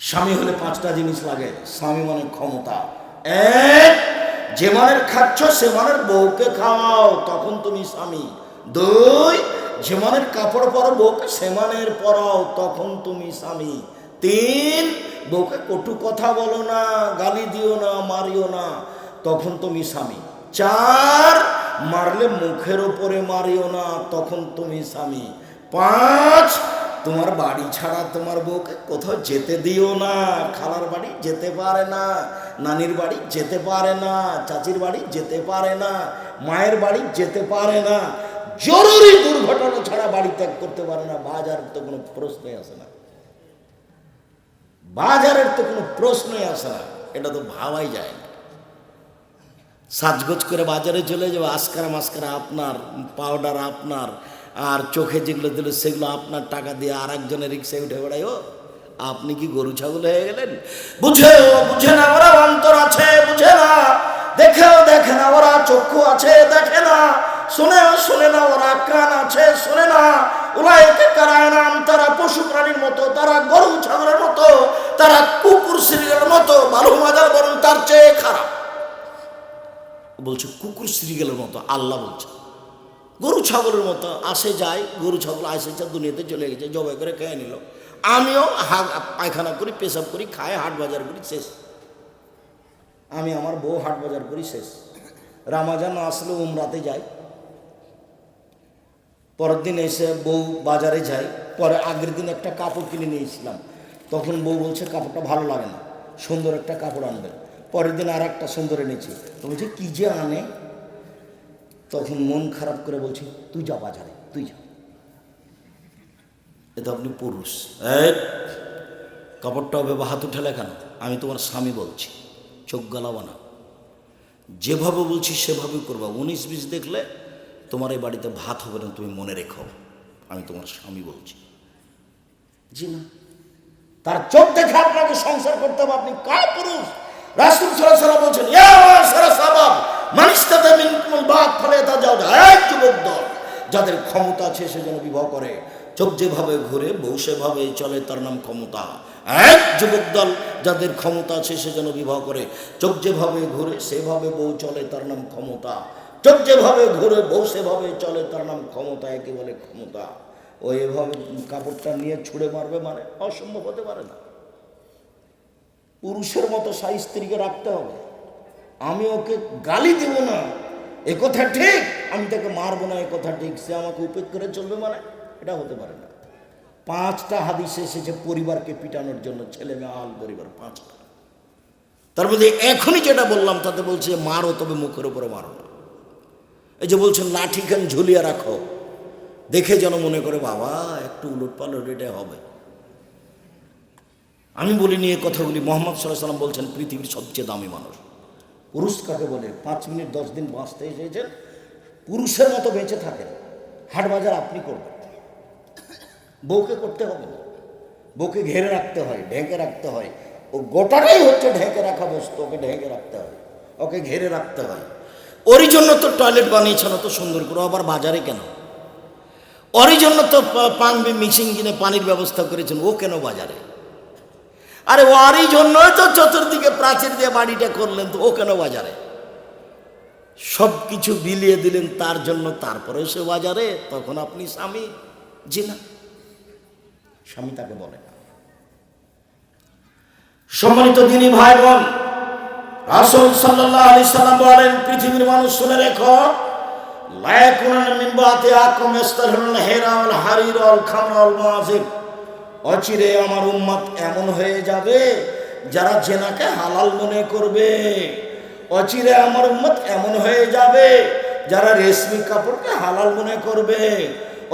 স্বামী হলে পাঁচটা জিনিস লাগে, স্বামী মানে ক্ষমতা। এক, যে মানের খাচ্ছ, সে মানের বউকে খাওয়াও, তখন তুমি স্বামী। দুই, যে মানের কাপড় পরো বউকে, সে মানের পরাও, তখন তুমি স্বামী। তিন, বউকে কটু কথা বলো না, গালি দিও না, মারিও না, তখন তুমি স্বামী। চার, মারলে মুখের ওপরে মারিও না, তখন তুমি স্বামী। পাঁচ তোমার বাড়ি ছাড়া তোমার বউকে কোথাও যেতে দিও না। খালার বাড়ি যেতে পারে না, নানির বাড়ি যেতে পারে না, চাচির বাড়ি যেতে পারে না, মায়ের বাড়ি যেতে পারে না। জরুরি দুর্ঘটনা ছাড়া বাড়ি ত্যাগ করতে পারে না। বাজারের তো কোনো প্রশ্নই আসে না। বাজারের তো কোনো প্রশ্নই আসে না। এটা তো ভাবাই যায় না। সাজগোজ করে বাজারে চলে যাবে আস্কারা মাস্কারা আপনার, পাউডার আপনার আর চোখে যেগুলো দিল, সেগুলো আপনার টাকা দিয়ে আর একজনের রিক্সায় উঠে বেড়াই আপনি কি গরু ছাগল হয়ে গেলেন? বুঝে বুঝে না, ওরা অন্তর আছে, বুঝে না। দেখেও দেখে না, ওরা চক্ষু আছে, দেখে না। শুনেও শুনে না, ওরা কান আছে, শুনে না। ওরা একে কারায় নাম তারা পশু প্রাণীর মতো, তারা গরু ছাগলের মতো, তারা কুকুর শ্রীলের মতো, বালু মাজার বরং তার চেয়ে খারাপ। বলছে, কুকুর শ্রীগেলের মতো, আল্লাহ বলছে। গরু ছাগলের মতো আসে, যায়, গরু ছাগল আসে দুনিয়াতে চলে গেছে, জবাই করে খেয়ে নিল। আমিও পায়খানা করি, পেশাব করি, খাই, হাট বাজার করি, শেষ। আমি আমার বউ হাট বাজার করি, শেষ। রামাজান আসলে, উমরাতে যাই পরের দিন এসে বউ বাজারে যাই পরে আগের দিন একটা কাপড় কিনে নিয়েছিলাম। তখন বউ বলছে, কাপড়টা ভালো লাগে না। সুন্দর একটা কাপড় আনবেন। পরের দিন আর একটা সুন্দর এনেছি। তো বলছে, কী যে আনে? তখন মন খারাপ করে বলছি তুই যা বাজারে, তুই যা। এ তো আপনি পুরুষ। কাপড়টা হবে হাত উঠে কেন? আমি তোমার স্বামী বলছি, চোখ গালাবো না। যেভাবে বলছি সেভাবে করবা। উনিশ বিশ দেখলে তোমার এই বাড়িতে ভাত হবে না, তুমি মনে রেখো। আমি তোমার স্বামী বলছি। জি না। তার চোখ দেখে আপনাকে সংসার করতে হবে। আপনি কা পুরুষ? রাসুল সাল্লাম বলছেন ইয়া সারা সাবাব মানিস্তাতে মিনকুল বাদ ফলে তা যাও এক যাদের ক্ষমতা আছে সে যেন বিবাহ করে। চোখ যেভাবে ঘুরে, বউ সেভাবে চলে, তার নাম ক্ষমতা। এক যুবক দল, যাদের ক্ষমতা আছে সে যেন বিবাহ করে। চোখ যেভাবে ঘুরে, সেভাবে বউ চলে, তার নাম ক্ষমতা। চোখ যেভাবে ঘুরে, বউ সেভাবে চলে, তার নাম ক্ষমতা, একে বলে ক্ষমতা। ও এভাবে কাপড়টা নিয়ে ছুঁড়ে মারবে মানে অসম্ভব হতে পারে না। পুরুষের মতো সাই স্ত্রীকে রাখতে হবে। আমি ওকে গালি দেব না। এ কথা ঠিক? আমি তাকে মারবো না, এ কথা ঠিক। সে আমাকে উপেক্ষা করে চলবে মানে? এটা হতে পারে না। পাঁচটা হাদিস এসেছে পরিবারকে পিটানোর জন্য, ছেলে মেয়ে, আল পরিবার, পাঁচটা। তার মধ্যে এখনই যেটা বললাম, তাতে বলছে, মারো, তবে মুখের উপরে মারো না। এই যে বলছেন, লাঠি খান ঝুলিয়ে রাখো। দেখে যেন মনে করে, বাবা, একটু উলট পালট এটা হবে। আমি বলি নিয়ে কথাগুলি। মোহাম্মদ সাল্লাহ সাল্লাম বলছেন, পৃথিবীর সবচেয়ে দামি মানুষ। পুরুষ কাকে বলে? পাঁচ মিনিট, দশ দিন বাঁচতে এসেছেন। পুরুষের মতো বেঁচে থাকেন। হাট বাজার আপনি করবেন। বউকে করতে হবে না। বউকে ঘেরে রাখতে হয়, ঢেকে রাখতে হয়। ও গোটাটাই হচ্ছে ঢেকে রাখা বস্তু, ওকে ঢেকে রাখতে হয়। ওকে ঘেরে রাখতে হয়। ওরই জন্য তো টয়লেট বানিয়েছেন, অত সুন্দর করে। আবার বাজারে কেন? ওরই জন্য তো পা- পান, মিক্সিং কিনে পানির ব্যবস্থা করেছেন। ও কেন বাজারে? আরে ওরই জন্যই তো চতুর্দিকে প্রাচীর দিয়ে বাড়িটা করলেন তো, ও কেন বাজারে? সব কিছু বিলিয়ে দিলেন তার জন্য, তারপরে সে বাজারে, তখন আপনি স্বামী জি না স্বামী তাকে বলে। সম্মানিত দিনী ভাই বোন রাসূল সাল্লাল্লাহু আলাইহি সাল্লাম বলেন, পৃথিবীর মানুষ শুনে রেখো, লায়াকুনান মিন বাতি আকুম ইস্তারহুল হেরা ওয়াল হারির ওয়াল খামর মুআজিব অচিরে আমার উম্মত এমন হয়ে যাবে, যারা জেনাকে হালাল মনে করবে। অচিরে আমার উম্মত এমন হয়ে যাবে, যারা রেশমি কাপড়কে হালাল মনে করবে।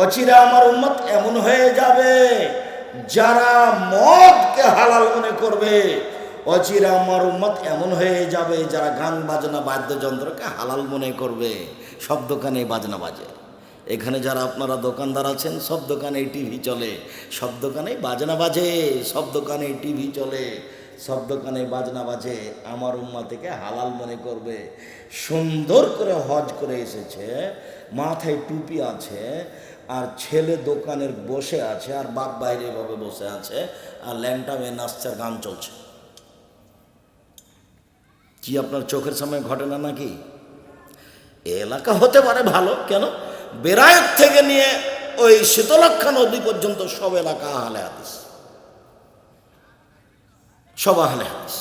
অচিরে আমার উম্মত এমন হয়ে যাবে, যারা মদকে হালাল মনে করবে। অচিরে আমার উম্মত এমন হয়ে যাবে, যারা গান বাজনা, বাদ্যযন্ত্রকে হালাল মনে করবে। সব দোকানে বাজনা বাজে। এখানে যারা আপনারা দোকানদার আছেন, সব দোকানে টিভি চলে, সব দোকানে বাজনা বাজে, সব দোকানে টিভি চলে, সব দোকানে বাজনা বাজে, আমার উম্মা থেকে হালাল মনে করবে। সুন্দর করে হজ করে এসেছে, মাথায় টুপি আছে, আর ছেলে দোকানের বসে আছে, আর বাপ বাইরে এভাবে বসে আছে, আর ল্যাংটা মেয়ে গান চলছে। কি আপনার চোখের সামনে ঘটনা নাকি? এলাকা হতে পারে ভালো, কেন? বেরায়ত থেকে নিয়ে ওই শীতলক্ষা নদী পর্যন্ত সব এলাকা আহলে হাদিস। সব আহলে হাদিস।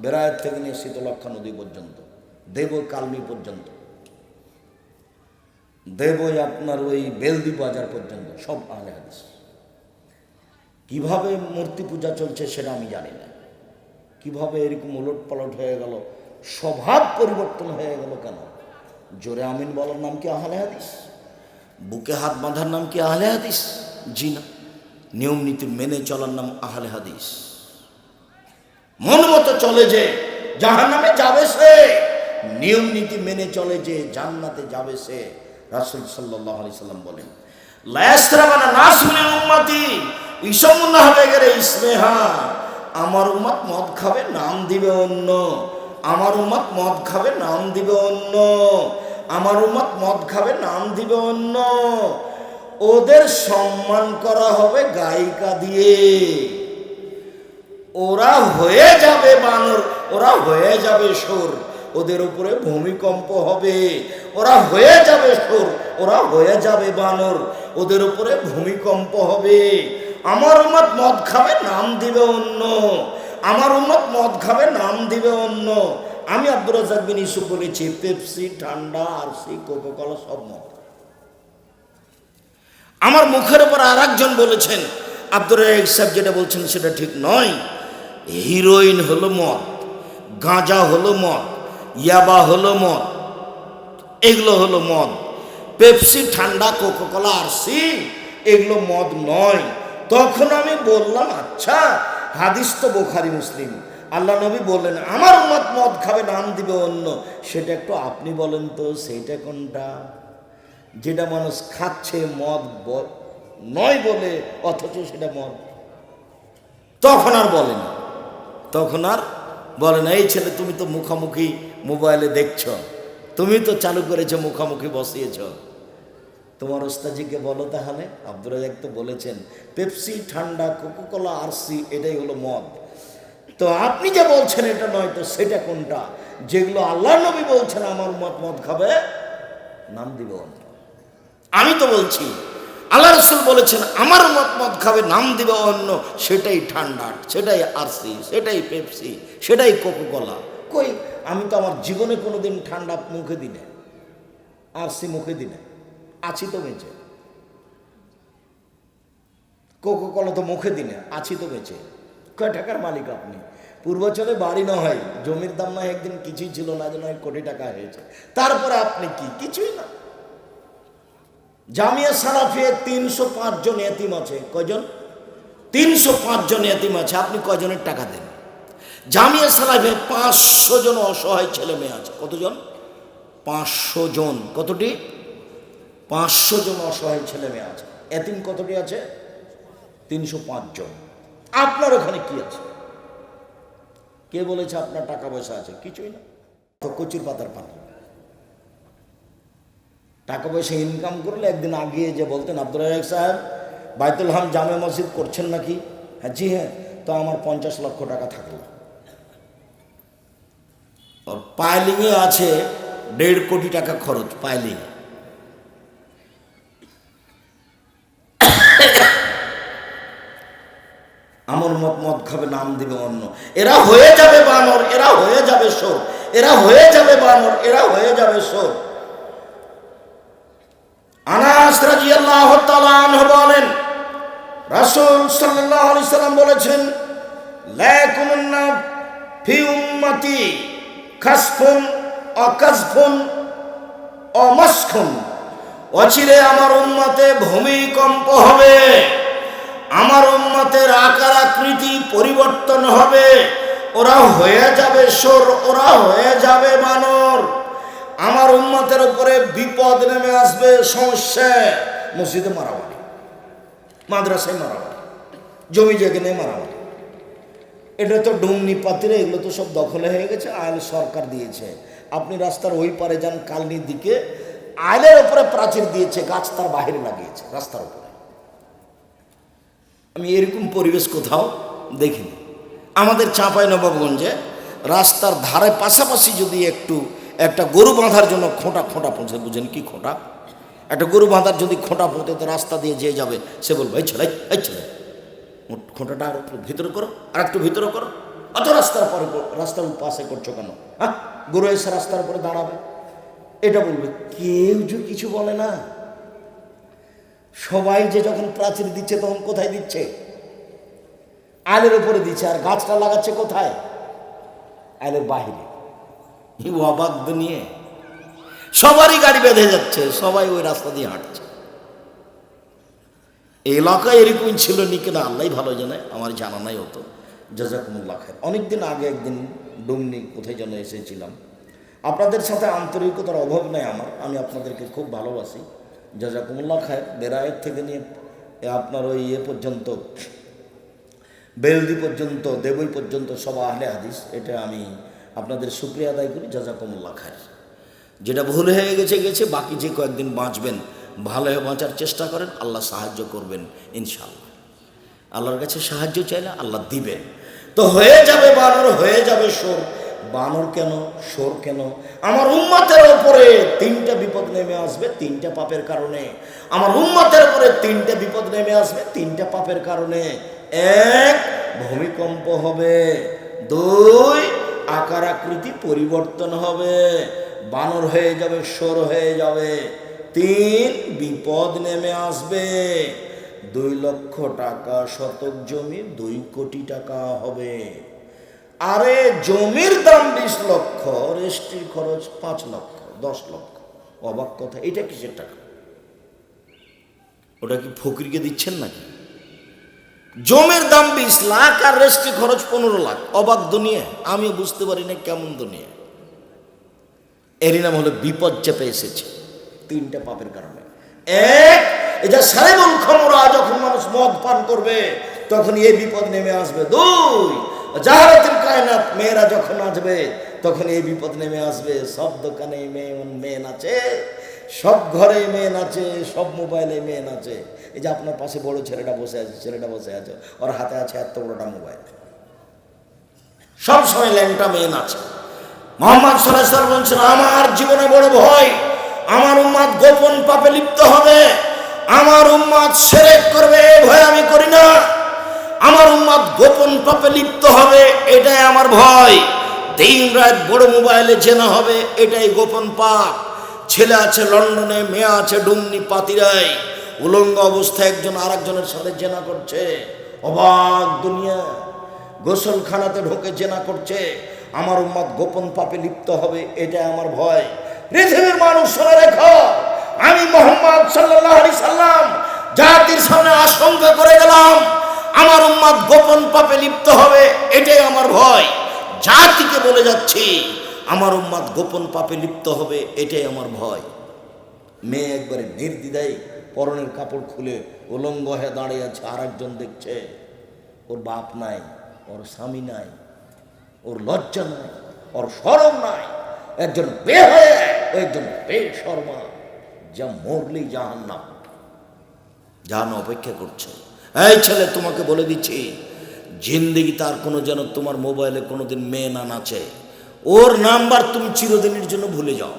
বেরায়ত থেকে নিয়ে শীতলক্ষা নদী পর্যন্ত, দেব কালমি পর্যন্ত দেবই আপনার ওই বেলদি বাজার পর্যন্ত সব আহলে হাদিস। কীভাবে মূর্তি পূজা চলছে সেটা আমি জানি না। কীভাবে এরকম উলট পালট হয়ে গেল, স্বভাব পরিবর্তন হয়ে গেল কেন? জোরে আমিন বলার নাম কি আহলে হাদিস? বুকে হাত বাঁধার নাম কি আহলে হাদিস? জি না। নিয়ম নীতি মেনে চলার নাম আহলে হাদিস। মন মতো চলে যে জাহান নামে যাবে সে। নিয়ম নীতি মেনে চলে যে জান্নাতে যাবে সে, রাসুল সাল্লাহ আলি সাল্লাম বলেন। লায়াস্ত্রাবানা নাসুনি উম্মতি ইসমুন্না হবে গেলে ইসমেহা আমার উম্মত মদ খাবে, নাম দিবে অন্য। আমার উম্মত মদ খাবে, নাম দিবে অন্য। আমার উম্মত মদ খাবে, নাম দিবে অন্য। ওদের সম্মান করা হবে গায়িকা দিয়ে। ওরা হয়ে যাবে বানর, ওরা হয়ে যাবে সুর, ওদের উপরে ভূমিকম্প হবে। ওরা হয়ে যাবে সুর, ওরা হয়ে যাবে বানর, ওদের উপরে ভূমিকম্প হবে। আমার উম্মত মদ খাবে, নাম দিবে অন্য। আমার উম্মত মদ খাবে, নাম দিবে অন্য। আমি আব্দুর রাজাক বিন ইসুফ বলেছি, পেপসি, ঠান্ডা আর সি কোকোকলা সব মদ। আমার মুখের উপর আর একজন বলেছেন, আব্দুর সাহেব যেটা বলছেন সেটা ঠিক নয়। হিরোইন হলো মদ, গাঁজা হলো মদ, ইয়াবা হলো মদ, এগুলো হলো মদ। পেপসি, ঠান্ডা, কোকোকলা আর সি এগুলো মদ নয়। তখন আমি বললাম আচ্ছা হাদিস তো বোখারি মুসলিম। আল্লাহ নবী বললেন, আমার মত মদ খাবে, নাম দিবে অন্য। সেটা একটু আপনি বলেন তো, সেইটা কোনটা? যেটা মানুষ খাচ্ছে মদ নয় বলে, অথচ সেটা মদ। তখন আর বলে না। তখন আর বলে না, এই ছেলে, তুমি তো মুখামুখি মোবাইলে দেখছ। তুমি তো চালু করেছ, মুখামুখি বসিয়েছ। তোমার ওস্তাজিকে বলো তাহলে? আব্দুর রাজাক তো বলেছেন, পেপসি, ঠান্ডা, কোকোকোলা, আরসি, এটাই হলো মদ। তো আপনি যে বলছেন এটা নয়, তো সেটা কোনটা? যেগুলো আল্লাহ নবী বলছেন, আমার মত মদ খাবে, নাম দিব। আমি তো বলছি, আল্লাহ রসুল বলেছেন, আমার মত মদ খাবে, নাম দিবে অন্য, সেটাই ঠান্ডা, সেটাই আরসি, সেটাই পেপসি, সেটাই কোকোকোলা। কই? আমি তো আমার জীবনে কোনোদিন ঠান্ডা মুখে দিনে, আরসি মুখে দিনে। আছি তো বেঁচে। কোকো কোকোকলা তো মুখে দিনে আছি তো বেঁচে। কয় টাকার মালিক আপনি? পূর্বাচলে বাড়ি না হয়, জমির দাম না একদিন কিছুই ছিল না যেন হয় কোটি টাকা হয়েছে। তারপরে আপনি কি? কিছুই না। জামিয়া সারাফিয়ে তিনশো জন এতিম আছে। কয়জন? তিনশো পাঁচ জন এতিম আছে। আপনি কয়জনের টাকা দেন? জামিয়া সারাফে পাঁচশো জন অসহায় ছেলে মেয়ে আছে। কতজন? পাঁচশো জন। কতটি? পাঁচশো জন অসহায় ছেলে মেয়ে আছে। এতিম কতটি আছে? তিনশো পাঁচ জন। আপনার ওখানে কি আছে? কে বলেছে আপনার টাকা পয়সা আছে? কিছুই না। তো কচুর পাতার পানি টাকা পয়সা ইনকাম করলে একদিন আগিয়ে যে বলতেন আব্দুল রাজাক সাহেব, বাইতুল হাম জামে মসজিদ করছেন নাকি? হ্যাঁ জি হ্যাঁ তো আমার পঞ্চাশ লক্ষ টাকা থাকল। পাইলিংয়ে আছে দেড় কোটি টাকা খরচ, পাইলিং। আমার মত মদ খাবে, নাম দিবে অন্য। এরা হয়ে যাবে বানর, এরা হয়ে যাবে সোর। এরা হয়ে যাবে বানর, এরা হয়ে যাবে সোর। আনাস তাআলা আনহু বলেন, রাসূল সাল্লাল্লাহু আলাইহি সাল্লাম বলেছেন, লা ইয়াকুনুন্না ফি উম্মতি খাসফুন অকাসফুন অমাসখুন অচিরে আমার উম্মতে ভূমিকম্প হবে। আমার উম্মতের আকার আকৃতি পরিবর্তন হবে। ওরা হয়ে যাবে সোর ওরা হয়ে যাবে বানর। আমার উম্মতের উপরে বিপদ নেমে আসবে, সমস্যা। মসজিদে মারামারি, মাদ্রাসায় মারামারি, জমি নিয়ে মারামারি। এটা তো ডুমনি পাতিরে, এগুলো তো সব দখলে হয়ে গেছে আইল সরকার দিয়েছে। আপনি রাস্তার ওই পারে যান, কালনির দিকে। আইলের উপরে প্রাচীর দিয়েছে, গাছ তার বাহিরে লাগিয়েছে, রাস্তার উপরে। আমি এরকম পরিবেশ কোথাও দেখিনি। আমাদের চাঁপাই নবাবগঞ্জে রাস্তার ধারে পাশাপাশি যদি একটু একটা গরু বাঁধার জন্য খোঁটা খোঁটা পৌঁছে, বুঝেন কি খোঁটা? একটা গরু বাঁধার যদি খোঁটা পৌঁছে, তো রাস্তা দিয়ে যে যাবে, সে বলবে, এই ছেলে এই ছেলে খোঁটাটা আর একটু ভিতরে করো, আর একটু ভিতরে করো। অত রাস্তার পরে রাস্তার পাশে করছ কেন? হ্যাঁ? গরু এসে রাস্তার উপরে দাঁড়াবে। এটা বলবে, কেউ কিছু বলে না সবাই যে যখন প্রাচীর দিচ্ছে তখন কোথায় দিচ্ছে? আলের উপরে দিচ্ছে। আর গাছটা লাগাচ্ছে কোথায়? আলের বাহিরে। অবাক নিয়ে সবারই গাড়ি বেঁধে যাচ্ছে, সবাই ওই রাস্তা দিয়ে হাঁটছে। এই এলাকায় এরকম ছিল নি? কিনা আল্লাহ ভালো জানে, আমার জানা নাই হতো জাজাকুমুল্লাহ খায় অনেকদিন আগে একদিন ডুমনি কোথায় যেন এসেছিলাম। আপনাদের সাথে আন্তরিকতার অভাব নেই আমার, আমি আপনাদেরকে খুব ভালোবাসি। জাজাকুমুল্লাহ খায় বেরায়ের থেকে নিয়ে আপনার ওই ইয়ে পর্যন্ত, বেলদি পর্যন্ত, দেবই পর্যন্ত সব আহলে হাদিস, এটা আমি আপনাদের শুক্রিয়া আদায় করি জাজাকুমুল্লাহ খায় যেটা ভুল হয়ে গেছে গেছে, বাকি যে কয়েকদিন বাঁচবেন, ভালো হয়ে বাঁচার চেষ্টা করেন, আল্লাহ সাহায্য করবেন ইনশাল্লাহ আল্লাহর কাছে সাহায্য চাইলে আল্লাহ দিবেন। তো হয়ে যাবে বানর, হয়ে যাবে সোর। বানর কেন? সোর কেন? আমার উম্মাতের ওপরে তিনটা বিপদ নেমে আসবে তিনটা পাপের কারণে। আমার উম্মাতের উপরে তিনটা বিপদ নেমে আসবে তিনটা পাপের কারণে। এক, ভূমিকম্প হবে। দুই, আকার আকৃতি পরিবর্তন হবে। বানর হয়ে যাবে সোর হয়ে যাবে। তিন, বিপদ নেমে আসবে। দুই লক্ষ টাকা শতক জমি, দুই কোটি টাকা হবে। আরে জমির দাম বিশ লক্ষ রেজিস্ট্রির খরচ পাঁচ লক্ষ, দশ লক্ষ। অবাক কথা, এটা কিসের টাকা? ওটা কি ফকিরকে দিচ্ছেন নাকি? জমির দাম বিশ লাখ আর রেজিস্ট্রি খরচ পনেরো লাখ। অবাক দুনিয়া, আমিও বুঝতে পারি না কেমন দুনিয়া। এরই নাম হলো বিপদ চেপে এসেছে, তিনটা পাপের কারণে। এক এটা সারেবল ক্ষমরা যখন মানুষ মদ পান করবে, তখন এই বিপদ নেমে আসবে। দুই জাহারাতের কায়নাত, মেয়েরা যখন আসবে, তখন এই বিপদ নেমে আসবে। সব দোকানে মেয়ে মেয়ে নাচে, সব ঘরে মেয়ে নাচে, সব মোবাইলে মেয়ে নাচে। এই যে আপনার পাশে বড় ছেলেটা বসে আছে, ছেলেটা বসে আছে, ওর হাতে আছে এত বড়টা মোবাইল। সব সময় ল্যাংটা মেয়ে নাচে। মোহাম্মদ সরাসর বলছেন, আমার জীবনে বড় ভয়, আমার উম্মাদ গোপন পাপে লিপ্ত হবে। আমার উম্মাদ সেরেক করবে ভয় আমি করি না। আমার উম্মাদ গোপন পাপে লিপ্ত হবে, এটাই আমার ভয়। দিন রাত বড় মোবাইলে চেনা হবে, এটাই গোপন পাপ। ছেলে আছে লন্ডনে, মেয়ে আছে ডুমনি পাতিরাই উলঙ্গ অবস্থায় একজন আরেকজনের সাথে জেনা করছে। অবাক দুনিয়া। গোসলখানাতে ঢোকে জেনা করছে। আমার উম্মত গোপন পাপে লিপ্ত হবে, এটাই আমার ভয়। পৃথিবীর মানুষ শুনে রেখো, আমি মোহাম্মদ সাল্লাহ সাল্লাম জাতির সামনে আশঙ্কা করে গেলাম আমার উম্মত গোপন পাপে লিপ্ত হবে, এটাই আমার ভয়। জাতিকে বলে যাচ্ছি, আমার উম্মত গোপন পাপে লিপ্ত হবে, এটাই আমার ভয়। মেয়ে একবারে নির্দ্বিধায় পরনের কাপড় খুলে উলঙ্গ হয়ে দাঁড়িয়ে আছে আর একজন দেখছে, ওর বাপ নাই, ওর স্বামী নাই, ওর লজ্জা নাই, ওর সরম নাই, একজন বে হয়ে ও একজন বেশর্মা, যা মরলেই জাহান নাম জাহান অপেক্ষা করছে। এই ছেলে, তোমাকে বলে দিচ্ছি, জিন্দিগি তার কোনো যেন তোমার মোবাইলে কোনোদিন মেয়ে না নাচে। ওর নাম্বার তুমি চিরদিনের জন্য ভুলে যাও।